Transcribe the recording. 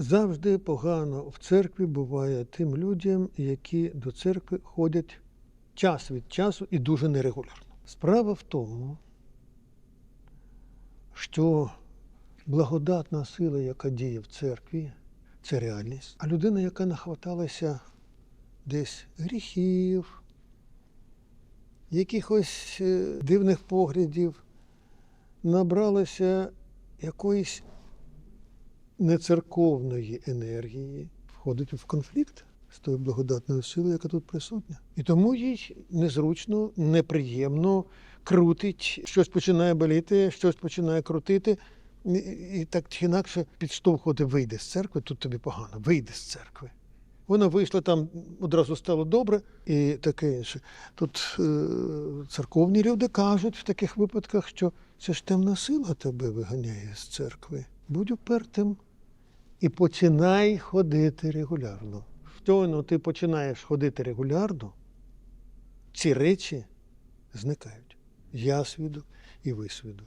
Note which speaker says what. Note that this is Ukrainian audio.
Speaker 1: Завжди погано в церкві буває тим людям, які до церкви ходять час від часу і дуже нерегулярно. Справа в тому, що благодатна сила, яка діє в церкві, це реальність. А людина, яка нахваталася десь гріхів, якихось е, дивних поглядів, набралася якоїсь нецерковної енергії, входить в конфлікт з тою благодатною силою, яка тут присутня. І тому їй незручно, неприємно крутить, щось починає боліти, щось починає крутити. І, так чи інакше підштовхувати вийде з церкви, тут тобі погано, вийде з церкви. Вона вийшла там, одразу стало добре і таке інше. Тут е, церковні люди кажуть в таких випадках, що це ж темна сила тебе виганяє з церкви. Будь упертим і починай ходити регулярно. Щойно ти починаєш ходити регулярно, ці речі зникають. Я свідок і ви свідок.